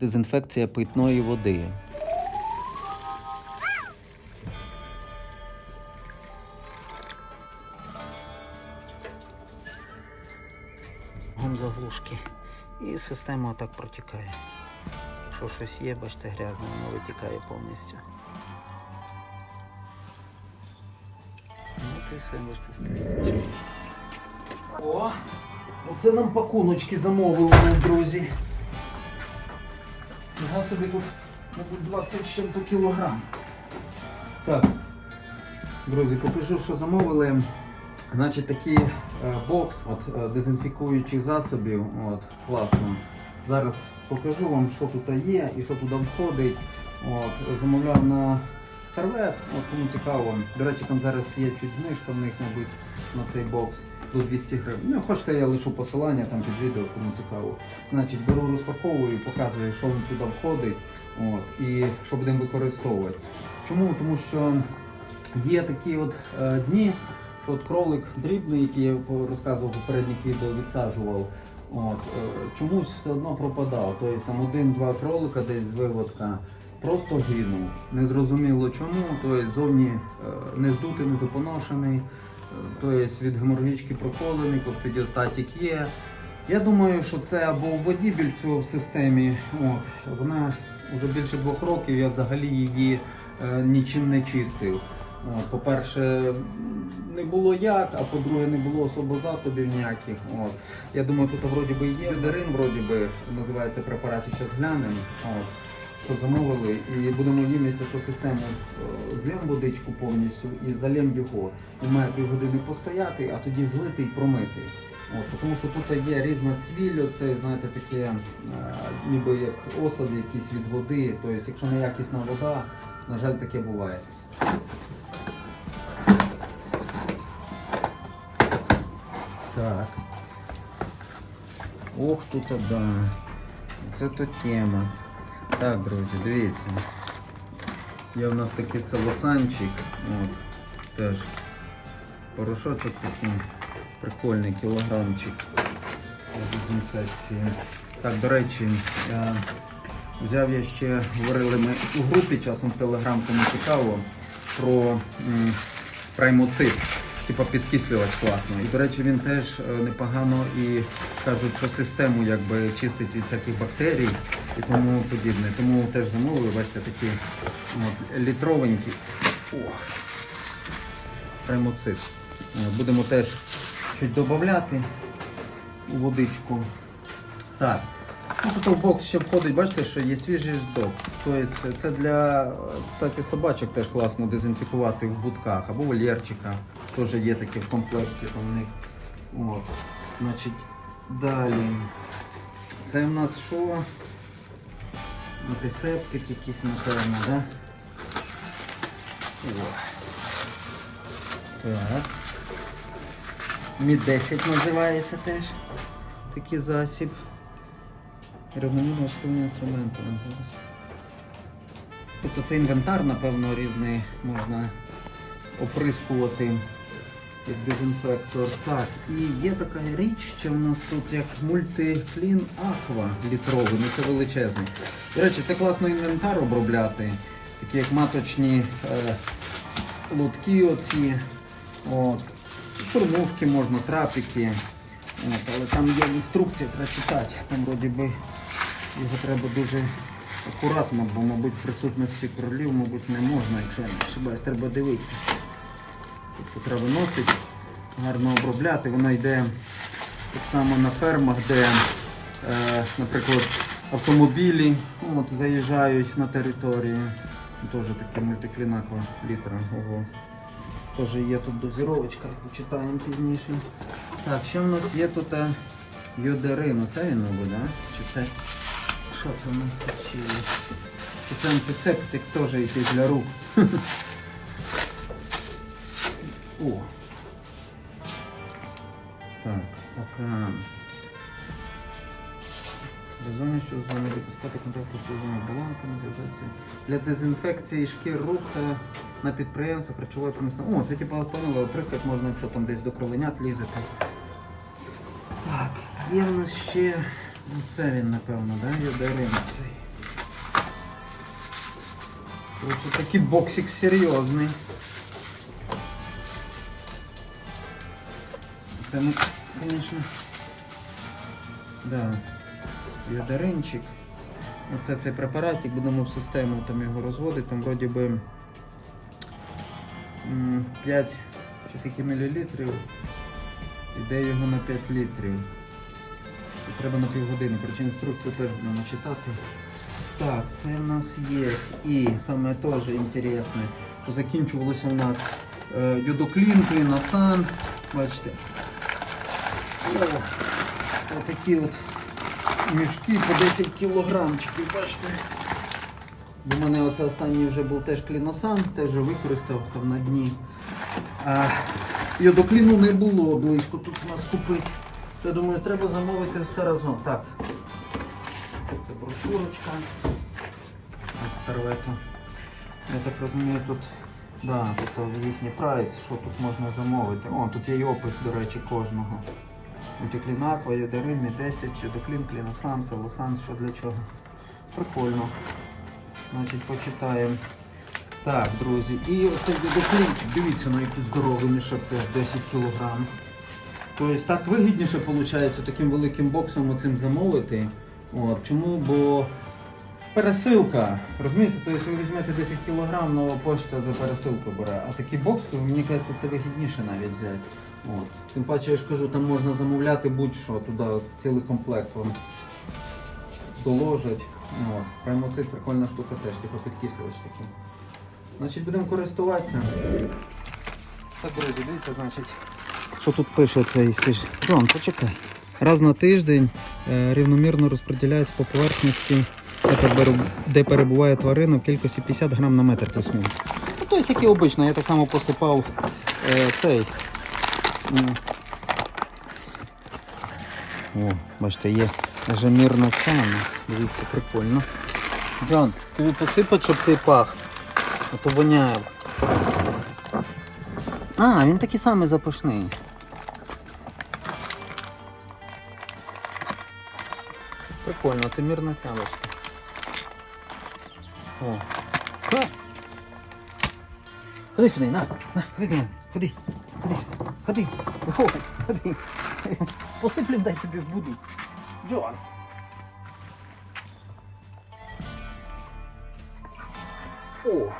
Дезінфекція питної води. Заглушки. І система отак протікає. Якщо щось є, бачите, грязне, воно витікає повністю. Ну, От і все, бачите, стоїть. О! Оце нам пакуночки замовили, друзі. Я собі тут, мабуть, 20 з чим-то кілограм. Так, друзі, покажу, що замовили. Значить, такий е, бокс от, е, дезінфікуючих засобів. От, класно. Зараз покажу вам, що тут є і що туди входить. От, замовляв на Старвет, от кому цікаво. До речі, там зараз є чуть знижка в них, мабуть, на цей бокс. До 200 гривень. Ну, хочете, я лишу посилання там під відео, кому цікаво. Значить, беру розпаковую, показую, що воно туди входить от, і що будемо використовувати. Чому? Тому що є такі от е, дні, що от кролик дрібний, який я розказував в попередніх відео, відсаджував. От, е, чомусь все одно пропадав. Тобто там один-два кролика десь виводка просто гинув. Незрозуміло чому, тобто зовні е, не здутий, не запоношений, тобто від геморгічки проколений, кокцидіостатік є. Я думаю, що це або в воді більш всього в системі. От, вона вже більше двох років, я взагалі її е, нічим не чистив. По-перше, не було як, а по-друге, не було особо засобів ніяких. От. Я думаю, тут вроді би є. Дарин, вроді би, називається препарат, і зараз глянемо. От. Що замовили, і будемо їм, якщо що систему е, злємо водичку повністю і залємо його. Він має півгодини постояти, а тоді злити і промити. От, тому що тут є різна цвіль, це знаєте, таке, е, ніби як осади якісь від води. Тобто, якщо неякісна вода, на жаль, таке буває. Так. Ох, тут да. Це то тема. Так, друзі, дивіться. Є в нас такий салосанчик. От, теж порошочок такий прикольний кілограмчик дезінфекції. Так, до речі, я взяв я ще, говорили ми у групі часом в телеграм, кому цікаво, про праймоцит, типа підкислювач класно. І, до речі, він теж е, непогано і кажуть, що систему якби чистить від всяких бактерій і тому подібне. Тому теж замовили, бачите, такі от, літровенькі. Ох. Праймоцит. Е, Будемо теж чуть додати у водичку. Так. Ну, тут в бокс ще входить, бачите, що є свіжий докс. Тобто це для кстати, собачок теж класно дезінфікувати в будках або вольєрчика. Теж є таке в комплекті в них. От. Значить, далі. Це в нас що? Антисептик якийсь, напевно, да? О. Так. Мід 10 називається теж. Такий засіб. Рівномірно основні інструменти. Тобто це інвентар, напевно, різний можна оприскувати як дезінфектор. Так, і є така річ, що в нас тут як мультиклін аква літровий, ну це величезний. До речі, це класно інвентар обробляти, такі як маточні е, лотки оці. От. Можна, трапики. От, але там є інструкція, треба читати. Там вроді би його треба дуже акуратно, бо, мабуть, присутності кролів, мабуть, не можна, якщо не ошибаюсь, треба дивитися. Тобто треба виносити, гарно обробляти. Воно йде так само на фермах, де, е, наприклад, автомобілі ну, от, заїжджають на територію. Теж таке мультиклінакова літра. Ого. Теж є тут дозіровочка, почитаємо пізніше. Так, що в нас є тут е, йодерин? Оце він, да? Чи це? Що це в нас тут ще антисептик теж якийсь для рук? О. Так, океан. Базоні, що з вами допускати контакту з баланку. Для дезінфекції шкір рук та на підприємствах харчової промисловості. О, це типу поняли, оприскати можна, якщо там десь до кроленят лізати. Так, є в нас ще. Ну це він, напевно, да? Йодерин цей. Короче, такий боксик серйозний. Це ми, звісно. Да. Йодаринчик. Оце цей препаратик, будемо в систему там його розводити, там вроді би 5 чи скільки мілілітрів. Іде його на 5 літрів. Треба на півгодини. Коротше, інструкцію теж будемо читати. Так, це в нас є. І саме теж інтересне. Закінчувалося у нас е, юдоклін, кліносан. Бачите. Отакі от мішки по 10 кілограмчиків, бачите. В мене оце останній вже був теж кліносан, теж використав там на дні. А йодокліну не було близько тут у нас купити. Я думаю, треба замовити все разом. Так. Це брошурочка. От старвету. Я так розумію, тут, да, тут їхній прайс, що тут можна замовити. О, тут є і опис, до речі, кожного. Мультиклін Аква, Йодерин, Мі 10, Йодоклін, Кліносан, Селосан, що для чого. Прикольно. Значить, почитаємо. Так, друзі, і оцей йодоклінчик, дивіться, на який здоровий мішок теж 10 кг. Тобто так вигідніше виходить таким великим боксом оцим замовити. От, чому? Бо пересилка. Розумієте, тобто ви візьмете 10 кг, нова пошта за пересилку бере. А такий бокс, то мені кажеться, це вигідніше навіть взяти. От. Тим паче я ж кажу, там можна замовляти будь-що, туди цілий комплект вам доложать. От. Праймоцит прикольна штука теж, типу підкислювач такий. Значить, будемо користуватися. Так, друзі, дивіться, значить. Що тут пише цей сиш? Джон, почекай. Раз на тиждень е, рівномірно розподіляється по поверхності, де перебуває тварина в кількості 50 грам на метр плюс-мінус. Ну, тобто, як і обично, я так само посипав е, цей. О, бачите, є вже мірна ця у нас. Дивіться, прикольно. Джон, тобі посипати, щоб ти пах. А то воняє. А, він такий самий запашний. Прикольно, це мірна ця. О. Ха! Ходи сюди, на, на, ходи до ходи, ходи сюди, ходи, виходь, ходи. Посиплем дай собі в буду. Джон. О.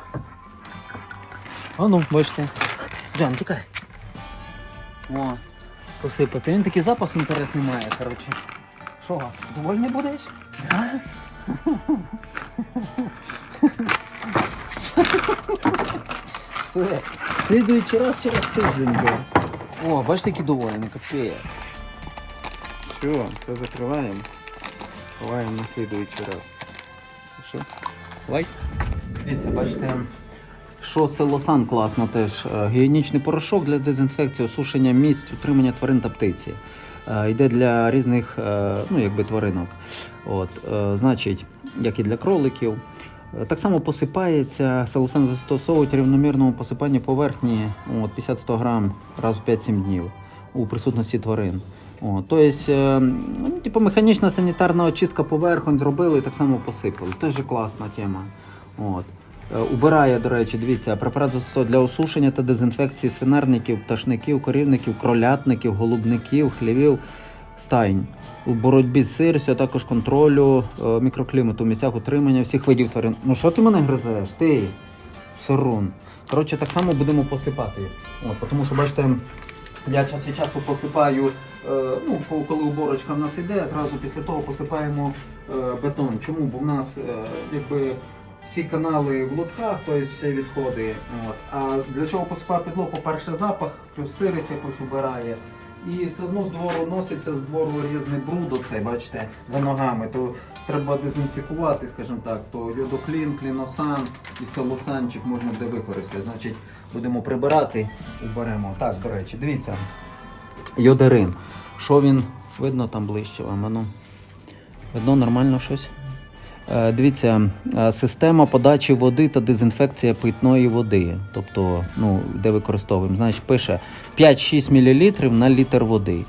А ну, бачите. Джан, тікай. О, посипати. Він такий запах інтересний має, коротше. Що, довольний будеш? Да? Все. Слідуючий раз через тиждень буде. О, бачите, який довольний, капець. Все, це закриваємо. Ховаємо на слідуючий раз. Що? Лайк? Дивіться, бачите, що селосан класно теж. Е, Гігієнічний порошок для дезінфекції, осушення місць, утримання тварин та птиці. Е, Йде для різних е, ну, якби, тваринок. От, е, значить, як і для кроликів. Так само посипається, селосан застосовують рівномірному посипанні поверхні 50-100 грам раз в 5-7 днів у присутності тварин. О, тобто, е, ну, типу, механічна санітарна очистка поверхонь зробили і так само посипали. Теж класна тема. От. Е, Убирає, до речі, дивіться, препарат застосовують для осушення та дезінфекції свинарників, пташників, корівників, кролятників, голубників, хлівів, стайнь. У боротьбі з сирістю, а також контролю е, мікроклімату в місцях утримання всіх видів тварин. Ну що ти мене гризеш? Ти сорун. Коротше, так само будемо посипати. От, тому що, бачите, я час від часу посипаю, е, ну, коли- уборочка в нас іде, зразу після того посипаємо бетон. Чому? Бо в нас якби всі канали в лотках, тобто всі відходи. От. А для чого посипаю підлогу? По-перше, запах, плюс сирість якось убирає. І все одно з двору носиться з двору різний бруд, оцей, бачите, за ногами. То треба дезінфікувати, скажімо так, то йодоклін, кліносан і селосанчик можна буде використати. Значить, будемо прибирати, уберемо. Так, до речі, дивіться. Йодерин. Що він видно там ближче вам? Ану? Видно нормально щось? Е, Дивіться, е, система подачі води та дезінфекція питної води. Тобто, ну, де використовуємо, значить, пише 5-6 мл на літр води.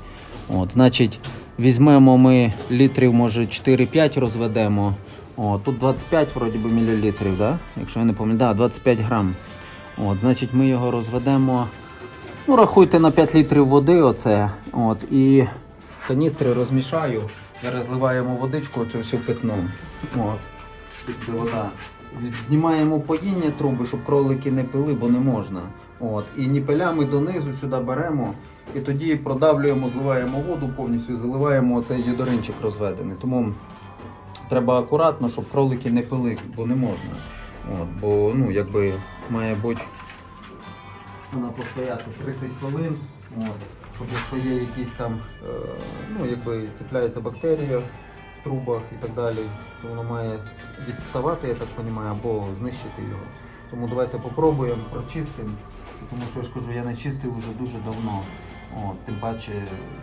От, значить, візьмемо ми літрів, може, 4-5 розведемо. О, тут 25 вроді би мілілітрів, да? якщо я не пам'ятаю, да, 25 грам. От, значить, ми його розведемо. Ну, рахуйте на 5 літрів води оце. От, і каністри розмішаю. Зараз зливаємо водичку, цю всю питну. От. Знімаємо поїння труби, щоб кролики не пили, бо не можна. От. І ніпелями донизу сюди беремо. І тоді продавлюємо, зливаємо воду повністю заливаємо оцей єдоринчик розведений. Тому треба акуратно, щоб кролики не пили, бо не можна. От, бо ну, якби має бути вона постояти 30 хвилин. От, щоб якщо є якісь там, е, ну якби цепляється бактерія в трубах і так далі, то воно має відставати, я так розумію, або знищити його. Тому давайте попробуємо, прочистимо. Тому що я ж кажу, я не чистив вже дуже давно. От, тим паче,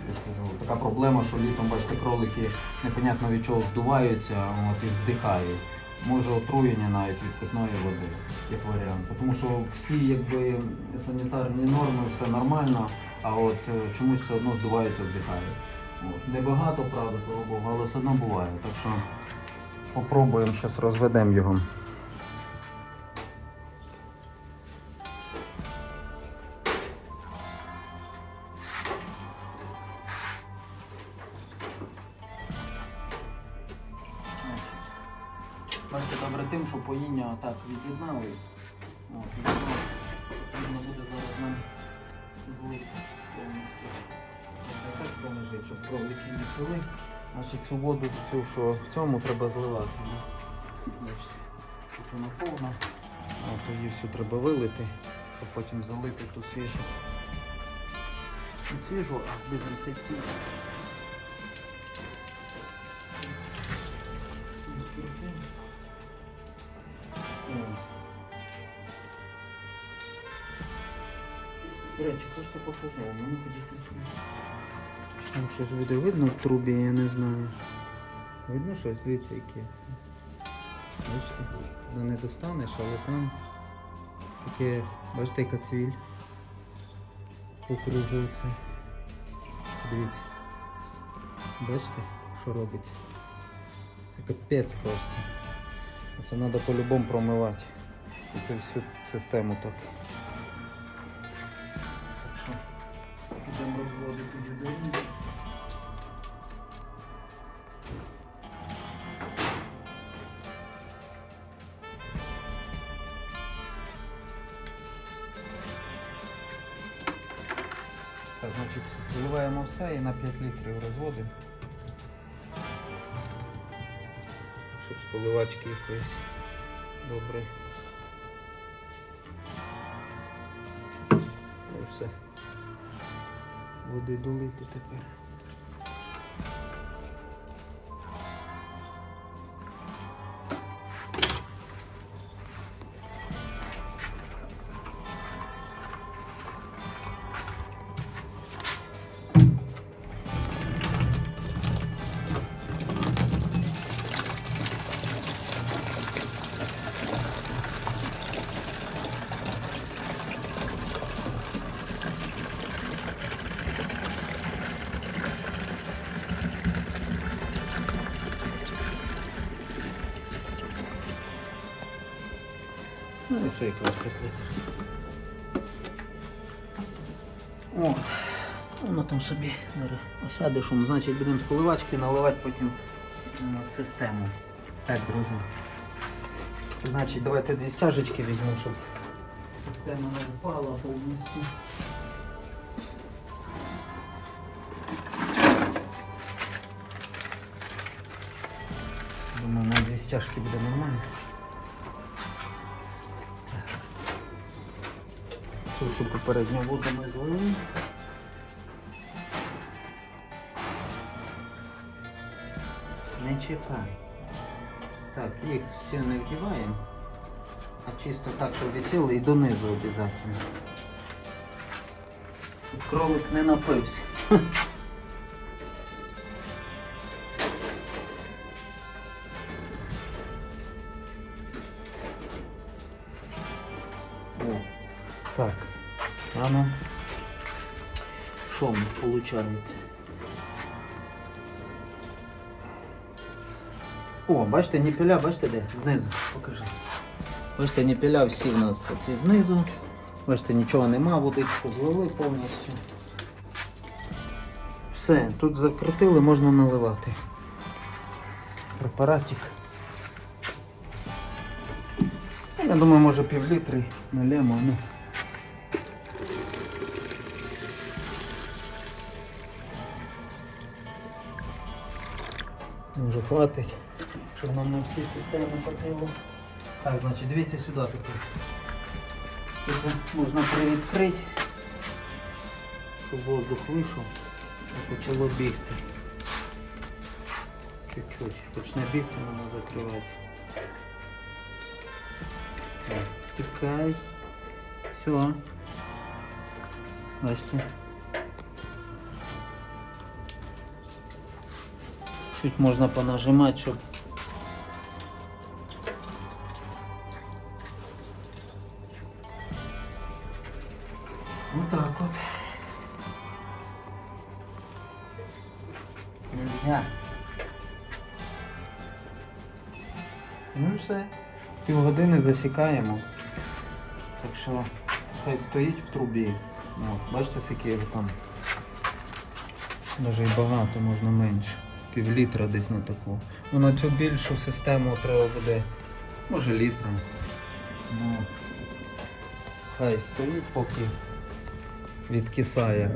я ж кажу, така проблема, що літом, бачите, кролики непонятно від чого здуваються от, і здихають. Може отруєння навіть від питної води, як варіант. Тому що всі якби, санітарні норми, все нормально, а от е, чомусь все одно здуваються, здихають. От. Небагато, правда, того Богу, але все одно буває. Так що попробуємо, зараз розведемо його. Від'єднали. Потрібно буде зараз нам злити повністю. Щоб кролики не пили. Значить цю воду цю, що в цьому треба зливати. Бачите, тут вона повна. От її всю треба вилити, щоб потім залити ту свіжу. Не свіжу, а дезінфекційну. До речі, просто покажу, у мене ходить Там щось буде видно в трубі, я не знаю. Видно щось, дивіться яке. Бачите, туди не достанеш, але там таке, бачите, яка цвіль. Округлюється. Дивіться. Бачите, що робиться? Це капець просто. Це треба по-любому промивати. Це всю систему. Так розводити відео. Так, значить, заливаємо все і на 5 літрів розводимо. Щоб з поливачки якоїсь добре. Ну і все. Води долити тепер. Все якраз 5 літрів. От. Воно там собі зараз осяде шум. Значить будемо з поливачки наливати потім в систему. Так, друзі. Значить, давайте дві стяжечки візьму, щоб система не впала повністю. Думаю, на дві стяжки буде нормально. Цю всю попередню воду ми злили. Не чіпай. Так, їх всі не вдіваємо, а чисто так, щоб висіли і донизу обов'язково. Кролик не напився. В? О, бачите, ніпіля, бачите де? Знизу. Покажи. Бачите, ніпіля всі в нас оці знизу. Бачите, нічого нема, водичку злили повністю. Все, тут закрутили, можна наливати. Препаратик. Я думаю, може пів літри налємо, ну. Може хватить, щоб нам на всі системи хватило. Так, значить, дивіться сюди тепер. Тут можна привідкрити, щоб воздух вийшов і почало бігти. Чуть-чуть. Почне бігти, треба закривати. Так, тікай. Все. Бачите. Чуть можна понажимати, щоб Вот так вот. Нельзя. Ну все. Півгодини засікаємо. Так що хай стоїть в трубі. От, бачите, скільки його там. Даже і багато, можна менше. Пів літра десь на таку. Ну на цю більшу систему треба буде. Може літра. Ну, хай стоїть поки відкисає.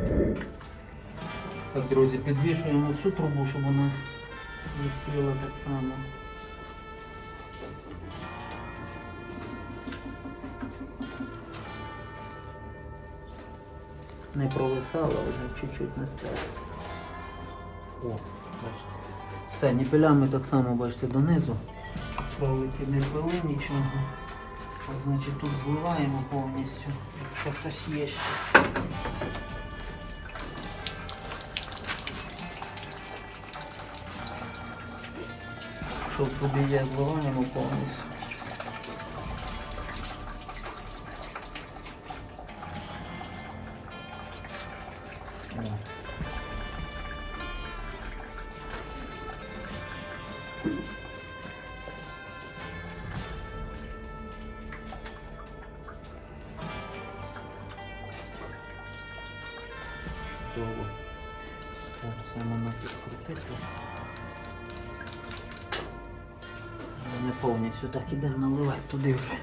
Так, друзі, підвішуємо цю трубу, щоб вона висіла так само. Не провисала, вже чуть-чуть не стало. О, Все, ніпелями так само, бачите, донизу. Пролити не пили нічого. От, значить тут зливаємо повністю, якщо щось є ще. Що туди є, зливаємо повністю. Повністю так ідемо наливати туди вже.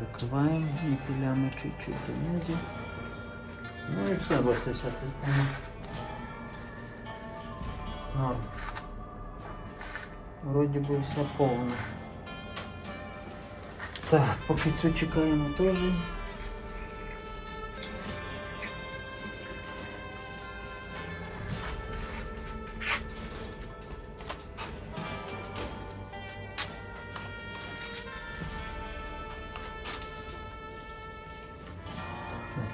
Закриваємо ніпілями чуть-чуть донизу. Ну і все, бачите, вся система. Норм. Вроді би все повно. Так, поки цю чекаємо теж.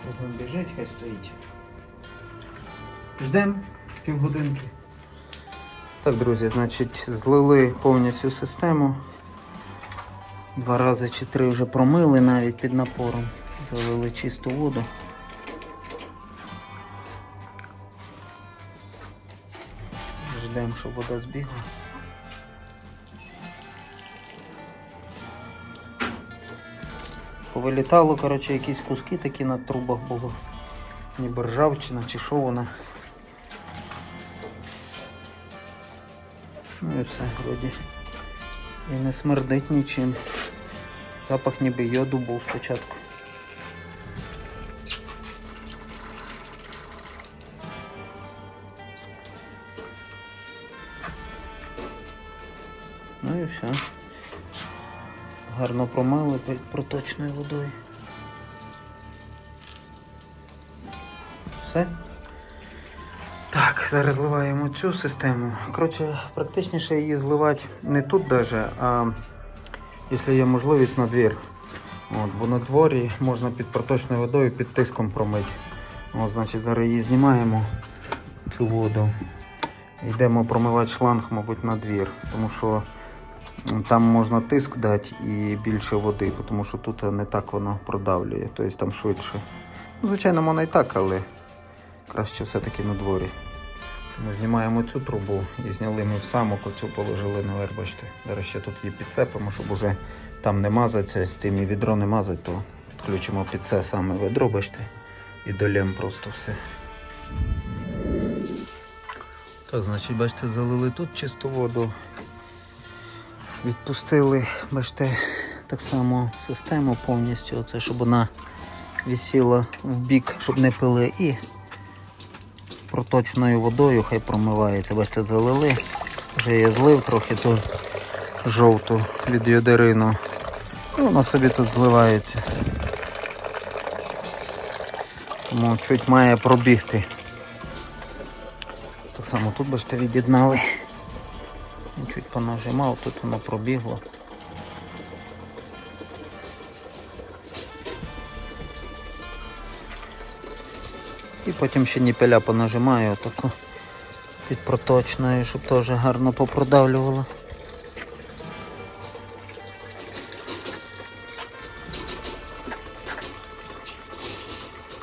Тут він біжить, хай стоїть. Ждем півгодинки. Так, друзі, значить, злили повністю систему. Два рази чи три вже промили навіть під напором. Залили чисту воду. Ждемо, щоб вода збігла. Повилітало, коротше, якісь куски такі на трубах було. Ніби ржавчина чи що вона. Ну і все, вроді. І не смердить нічим. Запах ніби йоду був спочатку. Ну і все. Гарно промили пер- проточною водою. Все. Так, зараз зливаємо цю систему. Коротше, практичніше її зливати не тут даже, а якщо є можливість на двір. От, бо на дворі можна під проточною водою під тиском промити. От, значить, зараз її знімаємо, цю воду. Йдемо промивати шланг, мабуть, на двір, тому що там можна тиск дати і більше води, тому що тут не так воно продавлює, тобто там швидше. Ну, звичайно, можна і так, але краще все-таки на дворі. Ми знімаємо цю трубу і зняли ми в самок оцю положили наверх, бачите. Зараз ще тут її підцепимо, щоб уже там не мазатися, з тим і відро не мазать, то підключимо під це саме ведро, бачите, і долем просто все. Так, значить, бачите, залили тут чисту воду. Відпустили, бачите, так само систему повністю, оце, щоб вона висіла в бік, щоб не пили і проточною водою хай промивається. Бачите, залили. Вже я злив трохи ту жовту від йодерину. І воно собі тут зливається. Тому чуть має пробігти. Так само тут, бачите, від'єднали. Чуть понажимав, тут воно пробігло. І потім ще ніпеля понажимаю отако під проточною, щоб теж гарно попродавлювало.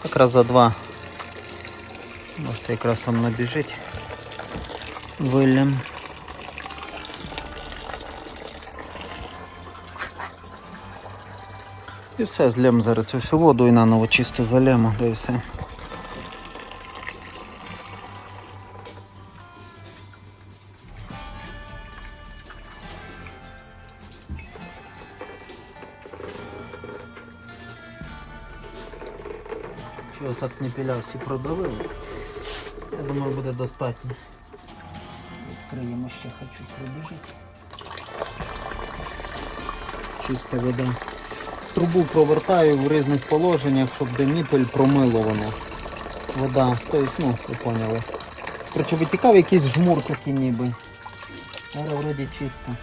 Якраз за два. Можете якраз там набіжить виллям. І все, злємо зараз цю всю воду і наново чисто залємо, да і все. Всі продавили? Я думаю, буде достатньо. Відкриємо ще хочу пробіжити. Чиста вода. Трубу провертаю в різних положеннях, щоб де ніпель промило воно. Вода, тобто, ну, ви поняли. Коротше, витікав якийсь жмур такий ніби. Але вроді чисто.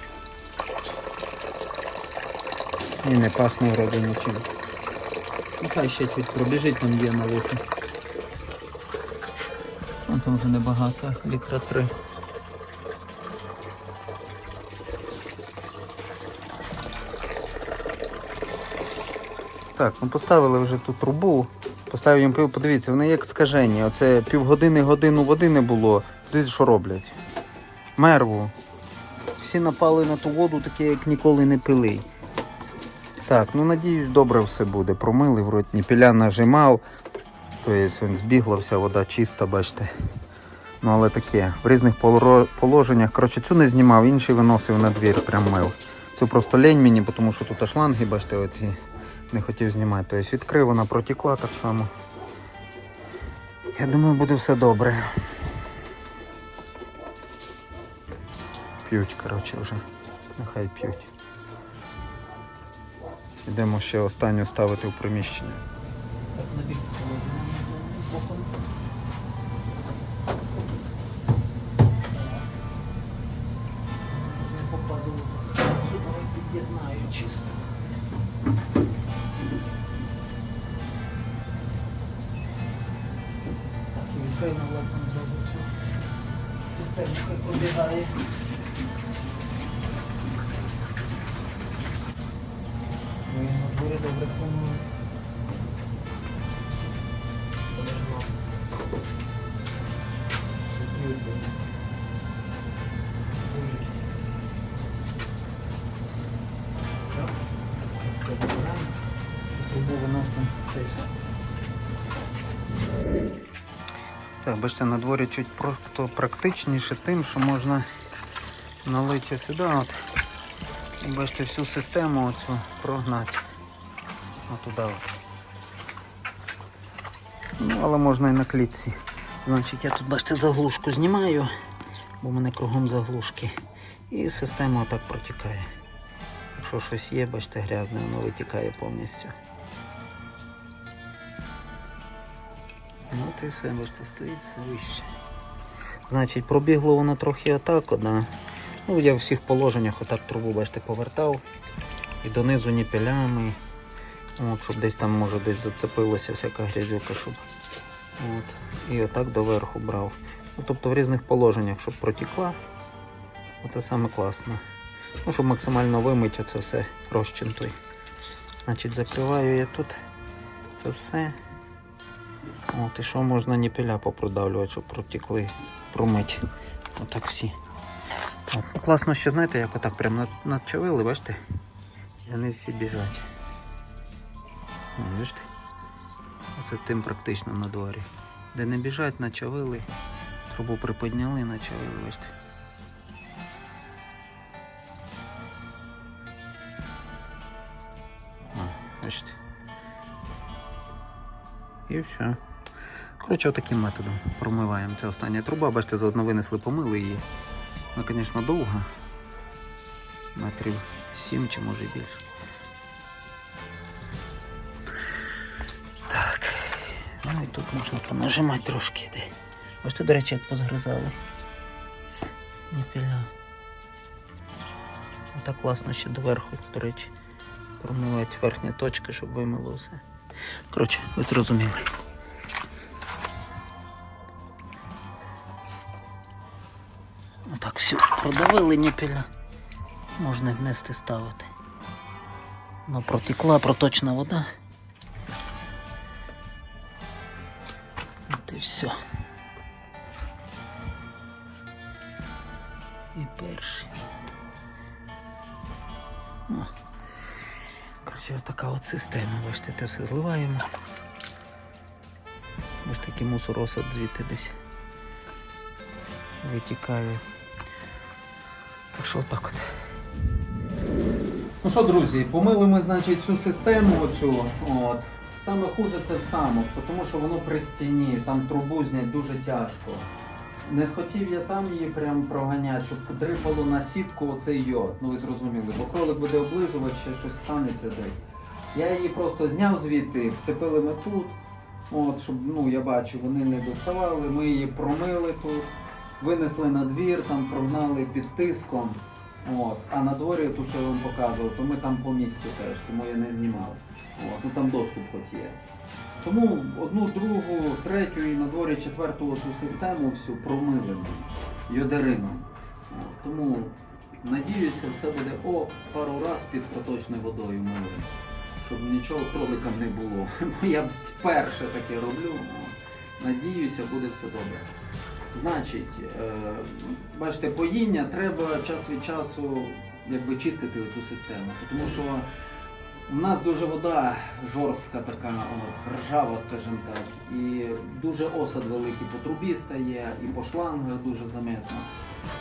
І не пахне вроді нічим. Нехай ще чуть пробіжить, там є на вухі. Ну там вже небагато, літра три. Так, ну поставили вже ту трубу. Поставив їм пив, подивіться, вони як скажені. Оце півгодини годину води не було. Дивіться, що роблять. Мерву. Всі напали на ту воду, таке як ніколи не пили. Так, ну надіюсь, добре все буде. Промили, вроді ніпіля нажимав. Тобто він збігла, вся вода чиста, бачите. Ну але таке, в різних положеннях. Коротше, цю не знімав, інший виносив на двір, прям мив. Цю просто лень мені, тому що тут шланги, бачите, оці не хотів знімати. Тобто відкрив, вона протекла так само. Я думаю, буде все добре. П'ють, коротше, вже. Нехай п'ють. Йдемо ще останню ставити в приміщення. Так, бачите, на дворі чуть просто практичніше тим, що можна налити сюди от, і бачите всю систему оцю прогнати. Отуда от. Ну, але можна і на клітці. Значить, я тут, бачите, заглушку знімаю, бо в мене кругом заглушки. І система отак протікає. Якщо щось є, бачите, грязне, воно витікає повністю. Ну от і все, бачите, стоїть все вище. Значить, пробігло воно трохи отак, да. Ну, я в всіх положеннях отак трубу, бачите, повертав. І донизу ніпелями. От, щоб десь там, може, десь зацепилася всяка грязюка, щоб. От. І отак доверху брав. Ну, тобто в різних положеннях, щоб протікла. Оце саме класно. Ну, щоб максимально вимити це все розчин. Значить, закриваю я тут це все. От, і що можна ніпіля попродавлювати, щоб протікли, промить. Отак всі. От, ну, класно ще, знаєте, як отак прям надчавили, бачите? І вони всі біжать. Бачите? Оце тим практично на дворі. Де не біжать, начавили, трубу приподняли, начавили, бачите. О, бачите. І все. Коротше, таким методом промиваємо. Це остання труба, бачите, заодно винесли, помили її. Вона, звісно, довга. Метрів 7 чи може більше. Так. Ну і тут можна понажимати трошки. Де. Ось тут, до речі, як позгризали. Ніфіля. Отак класно ще доверху, до речі. Промивати верхня точка, щоб вимило все. Коротше, ви зрозуміли. Продавили ніпіля. Можна нести ставити. Ну, протекла проточна вода. От і все. І перший. Коротше, така от система, бачите, те все зливаємо. Ось такий мусоросад звідти десь витікає. Так що отак от. Ну що, друзі, помили ми, значить, цю систему оцю. От. Саме хуже це в самок, тому що воно при стіні, там трубу зняти дуже тяжко. Не схотів я там її прям проганяти, щоб дрипало на сітку оцей йод. Ну ви зрозуміли, бо кролик буде облизувати, ще щось станеться десь. Я її просто зняв звідти, вцепили ми тут. От, щоб ну, я бачу, вони не доставали. Ми її промили тут, винесли на двір, там прогнали під тиском. От. А на дворі, ту, що я вам показував, то ми там по місцю теж, тому я не знімав. От. Ну там доступ хоч є. Тому одну, другу, третю і на дворі четверту цю систему всю промилимо йодерином. Тому надіюся, все буде о пару раз під проточною водою мили. Щоб нічого кроликам не було. Бо я вперше таке роблю. Надіюся, буде все добре. Значить, е, бачите, поїння треба час від часу якби, чистити цю систему. Тому що у нас дуже вода жорстка така, ржава, скажімо так, і дуже осад великий по трубі стає, і по шлангах дуже заметно.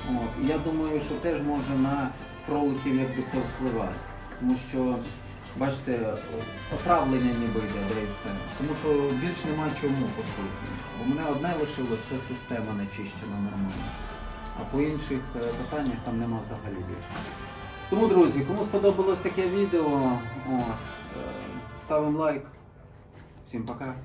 От. І я думаю, що теж може на кроликів якби це впливати. Тому що, бачите, отравлення ніби йде, де і все. Тому що більш нема чому по суті. У мене одне лишило, це система не чищена нормально. А по інших е, питаннях там нема взагалі більше. Тому, друзі, кому сподобалось таке відео, о, е, ставимо лайк. Всім пока.